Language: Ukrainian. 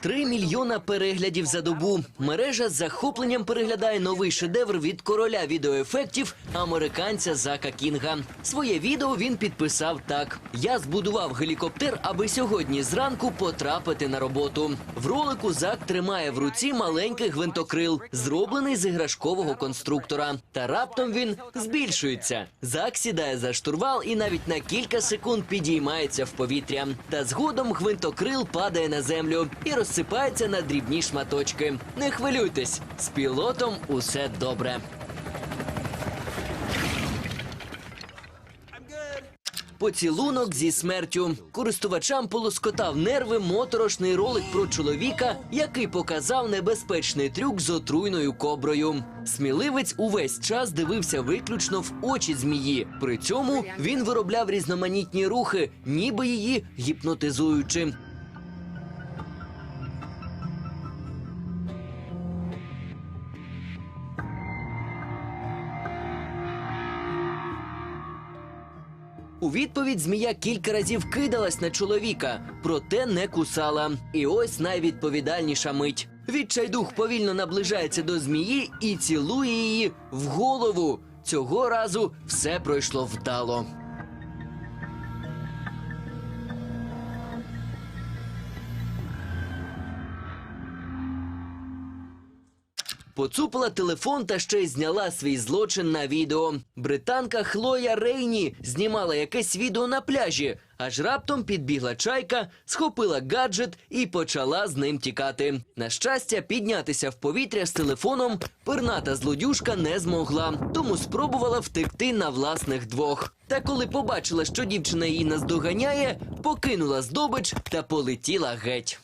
Три мільйона переглядів за добу. Мережа з захопленням переглядає новий шедевр від короля відеоефектів американця Зака Кінга. Своє відео він підписав так: Я збудував гелікоптер, аби сьогодні зранку потрапити на роботу. В ролику Зак тримає в руці маленький гвинтокрил, зроблений з іграшкового конструктора. Та раптом він збільшується. Зак сідає за штурвал і навіть на кілька секунд підіймається в повітря. Та згодом гвинтокрил падає на землю і розсипається на дрібні шматочки. Не хвилюйтесь, з пілотом усе добре. Поцілунок зі смертю. Користувачам полоскотав нерви моторошний ролик про чоловіка, який показав небезпечний трюк з отруйною коброю. Сміливець увесь час дивився виключно в очі змії. При цьому він виробляв різноманітні рухи, ніби її гіпнотизуючи. У відповідь змія кілька разів кидалась на чоловіка, проте не кусала. І ось найвідповідальніша мить. Відчайдух повільно наближається до змії і цілує її в голову. Цього разу все пройшло вдало. Поцупила телефон та ще й зняла свій злочин на відео. Британка Хлоя Рейні знімала якесь відео на пляжі, аж раптом підбігла чайка, схопила гаджет і почала з ним тікати. На щастя, піднятися в повітря з телефоном перната злодюжка не змогла, тому спробувала втекти на власних двох. Та коли побачила, що дівчина її наздоганяє, покинула здобич та полетіла геть.